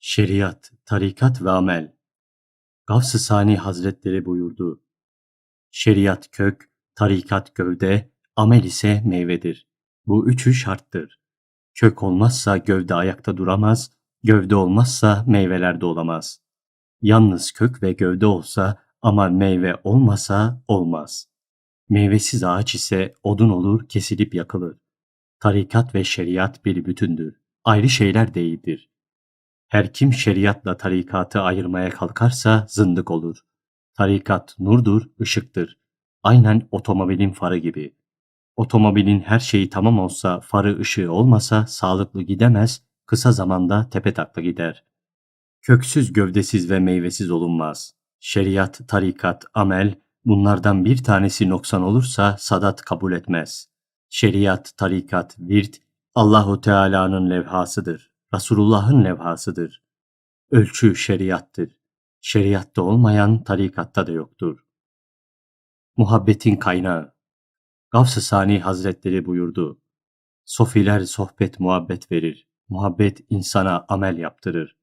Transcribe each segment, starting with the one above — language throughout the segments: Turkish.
Şeriat, tarikat ve amel. Gavs-ı Sani Hazretleri buyurdu. Şeriat kök, tarikat gövde, amel ise meyvedir. Bu üçü şarttır. Kök olmazsa gövde ayakta duramaz, gövde olmazsa meyveler de olamaz. Yalnız kök ve gövde olsa ama meyve olmasa olmaz. Meyvesiz ağaç ise odun olur, kesilip yakılır. Tarikat ve şeriat bir bütündür. Ayrı şeyler değildir. Her kim şeriatla tarikatı ayırmaya kalkarsa zındık olur. Tarikat nurdur, ışıktır. Aynen otomobilin farı gibi. Otomobilin her şeyi tamam olsa, farı ışığı olmasa sağlıklı gidemez, kısa zamanda tepe takla gider. Köksüz, gövdesiz ve meyvesiz olunmaz. Şeriat, tarikat, amel, bunlardan bir tanesi noksan olursa sadat kabul etmez. Şeriat, tarikat, virt, Allahu Teala'nın levhasıdır. Resulullah'ın levhasıdır. Ölçü şeriattır. Şeriatta olmayan tarikatta da yoktur. Muhabbetin kaynağı. Gavs-ı Sani Hazretleri buyurdu. Sofiler sohbet muhabbet verir. Muhabbet insana amel yaptırır.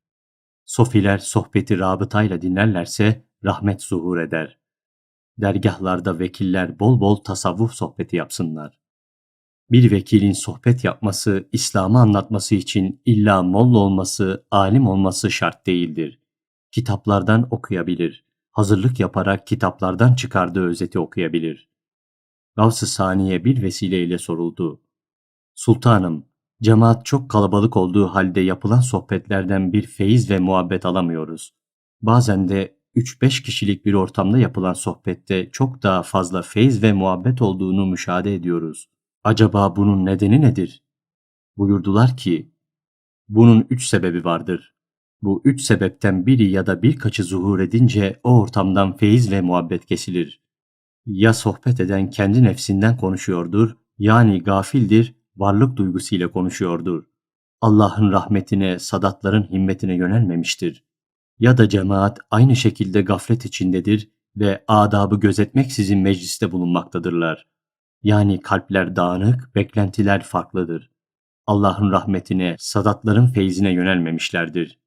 Sofiler sohbeti rabıtayla dinlerlerse rahmet zuhur eder. Dergahlarda vekiller bol bol tasavvuf sohbeti yapsınlar. Bir vekilin sohbet yapması, İslam'ı anlatması için illa molla olması, alim olması şart değildir. Kitaplardan okuyabilir. Hazırlık yaparak kitaplardan çıkardığı özeti okuyabilir. Gavs-ı Saniye bir vesileyle soruldu. Sultanım, cemaat çok kalabalık olduğu halde yapılan sohbetlerden bir feyiz ve muhabbet alamıyoruz. Bazen de 3-5 kişilik bir ortamda yapılan sohbette çok daha fazla feyiz ve muhabbet olduğunu müşahede ediyoruz. Acaba bunun nedeni nedir? Buyurdular ki, bunun üç sebebi vardır. Bu üç sebepten biri ya da birkaçı zuhur edince o ortamdan feyiz ve muhabbet kesilir. Ya sohbet eden kendi nefsinden konuşuyordur, yani gafildir, varlık duygusuyla konuşuyordur. Allah'ın rahmetine, sadatların himmetine yönelmemiştir. Ya da cemaat aynı şekilde gaflet içindedir ve adabı gözetmeksizin mecliste bulunmaktadırlar. Yani kalpler dağınık, beklentiler farklıdır. Allah'ın rahmetine, sadatların feyzine yönelmemişlerdir.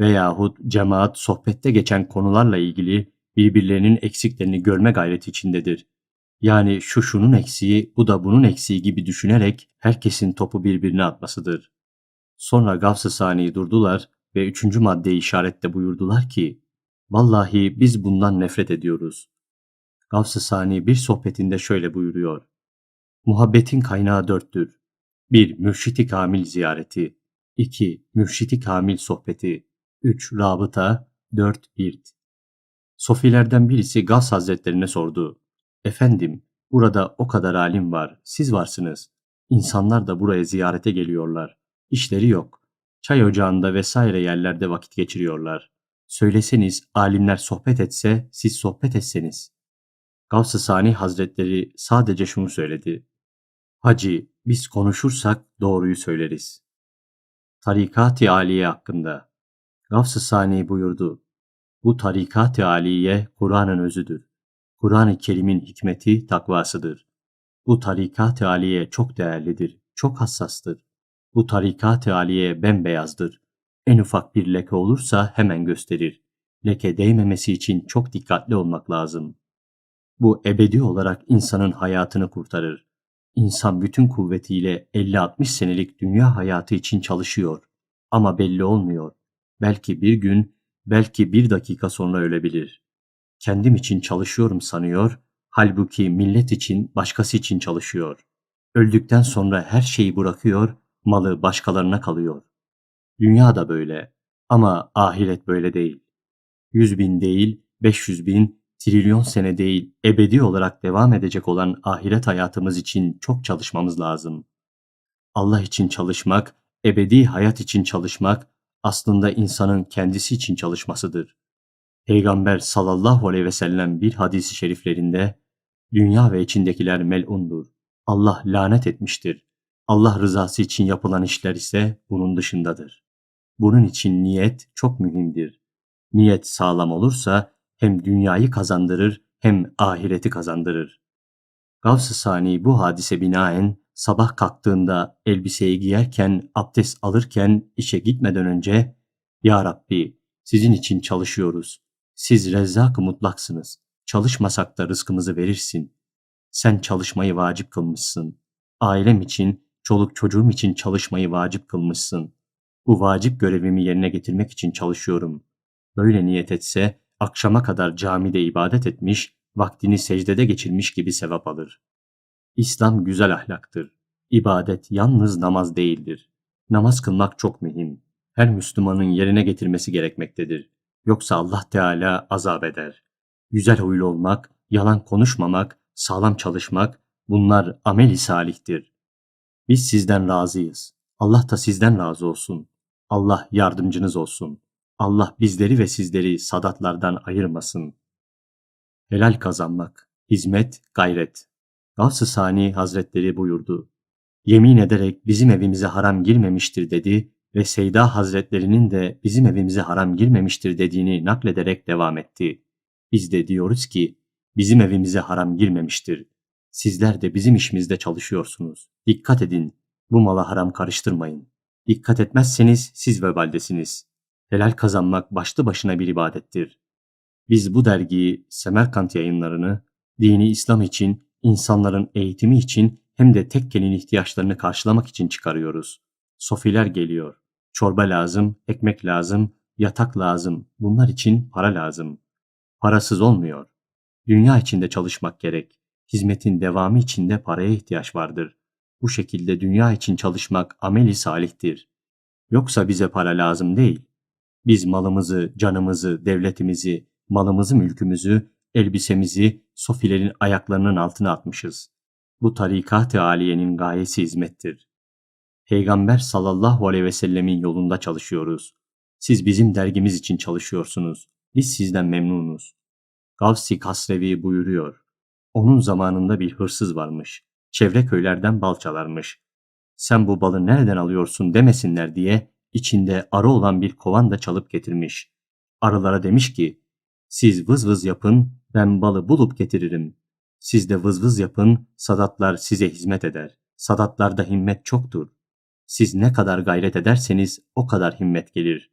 Veyahut cemaat sohbette geçen konularla ilgili birbirlerinin eksiklerini görme gayreti içindedir. Yani şu şunun eksiği, bu da bunun eksiği gibi düşünerek herkesin topu birbirine atmasıdır. Sonra Gavs-ı Sani durdular ve üçüncü maddeyi işarette buyurdular ki, Vallahi biz bundan nefret ediyoruz. Gavs-ı Sani bir sohbetinde şöyle buyuruyor. Muhabbetin kaynağı dörttür. 1. Mürşiti Kamil ziyareti 2. Mürşiti Kamil sohbeti 3. Rabıta 4. Birt Sofilerden birisi Gavs Hazretlerine sordu. Efendim, burada o kadar alim var, siz varsınız. İnsanlar da buraya ziyarete geliyorlar. İşleri yok. Çay ocağında vesaire yerlerde vakit geçiriyorlar. Söyleseniz alimler sohbet etse, siz sohbet etseniz. Gavs-ı Sani Hazretleri sadece şunu söyledi. Hacı, biz konuşursak doğruyu söyleriz. Tarikat-ı Aliye hakkında Gavs-ı Sani buyurdu. Bu tarikat-ı aliye Kur'an'ın özüdür. Kur'an-ı Kerim'in hikmeti takvasıdır. Bu tarikat-ı aliye çok değerlidir, çok hassastır. Bu tarikat-ı aliye bembeyazdır. En ufak bir leke olursa hemen gösterir. Leke değmemesi için çok dikkatli olmak lazım. Bu ebedi olarak insanın hayatını kurtarır. İnsan bütün kuvvetiyle 50-60 senelik dünya hayatı için çalışıyor. Ama belli olmuyor. Belki bir gün, belki bir dakika sonra ölebilir. Kendim için çalışıyorum sanıyor, halbuki millet için, başkası için çalışıyor. Öldükten sonra her şeyi bırakıyor, malı başkalarına kalıyor. Dünya da böyle ama ahiret böyle değil. Yüz bin değil, beş yüz bin, trilyon sene değil, ebedi olarak devam edecek olan ahiret hayatımız için çok çalışmamız lazım. Allah için çalışmak, ebedi hayat için çalışmak aslında insanın kendisi için çalışmasıdır. Peygamber sallallahu aleyhi ve sellem bir hadisi şeriflerinde dünya ve içindekiler melundur. Allah lanet etmiştir. Allah rızası için yapılan işler ise bunun dışındadır. Bunun için niyet çok mühimdir. Niyet sağlam olursa hem dünyayı kazandırır hem ahireti kazandırır. Gavs-ı Sani bu hadise binaen sabah kalktığında elbiseyi giyerken, abdest alırken, işe gitmeden önce Ya Rabbi, sizin için çalışıyoruz. Siz rezzak-ı mutlaksınız. Çalışmasak da rızkımızı verirsin. Sen çalışmayı vacip kılmışsın. Ailem için, çoluk çocuğum için çalışmayı vacip kılmışsın. Bu vacip görevimi yerine getirmek için çalışıyorum. Böyle niyet etse, akşama kadar camide ibadet etmiş, vaktini secdede geçirmiş gibi sevap alır. İslam güzel ahlaktır. İbadet yalnız namaz değildir. Namaz kılmak çok mühim. Her Müslümanın yerine getirmesi gerekmektedir. Yoksa Allah Teala azap eder. Güzel huylu olmak, yalan konuşmamak, sağlam çalışmak bunlar ameli salihtir. Biz sizden razıyız. Allah da sizden razı olsun. Allah yardımcınız olsun. Allah bizleri ve sizleri sadatlardan ayırmasın. Helal kazanmak, hizmet, gayret. Gavs-ı Sani Hazretleri buyurdu. Yemin ederek bizim evimize haram girmemiştir dedi ve Seyda Hazretlerinin de bizim evimize haram girmemiştir dediğini naklederek devam etti. Biz de diyoruz ki bizim evimize haram girmemiştir. Sizler de bizim işimizde çalışıyorsunuz. Dikkat edin. Bu mala haram karıştırmayın. Dikkat etmezseniz siz vebaldesiniz. Helal kazanmak başlı başına bir ibadettir. Biz bu dergiyi Semerkant yayınlarını dini İslam için, insanların eğitimi için hem de tekkenin ihtiyaçlarını karşılamak için çıkarıyoruz. Sofiler geliyor. Çorba lazım, ekmek lazım, yatak lazım. Bunlar için para lazım. Parasız olmuyor. Dünya içinde çalışmak gerek. Hizmetin devamı için de paraya ihtiyaç vardır. Bu şekilde dünya için çalışmak ameli salihtir. Yoksa bize para lazım değil. Biz malımızı, canımızı, devletimizi, malımızı, mülkümüzü, elbisemizi sofilerin ayaklarının altına atmışız. Bu tarikat-ı aliyenin gayesi hizmettir. Peygamber sallallahu aleyhi ve sellemin yolunda çalışıyoruz. Siz bizim dergimiz için çalışıyorsunuz. Biz sizden memnunuz. Gavsi Kasrevi buyuruyor. Onun zamanında bir hırsız varmış. Çevre köylerden bal çalarmış. Sen bu balı nereden alıyorsun demesinler diye içinde arı olan bir kovan da çalıp getirmiş. Arılara demiş ki, siz vız vız yapın, ben balı bulup getiririm. Siz de vız vız yapın, sadatlar size hizmet eder. Sadatlarda himmet çoktur. Siz ne kadar gayret ederseniz o kadar himmet gelir.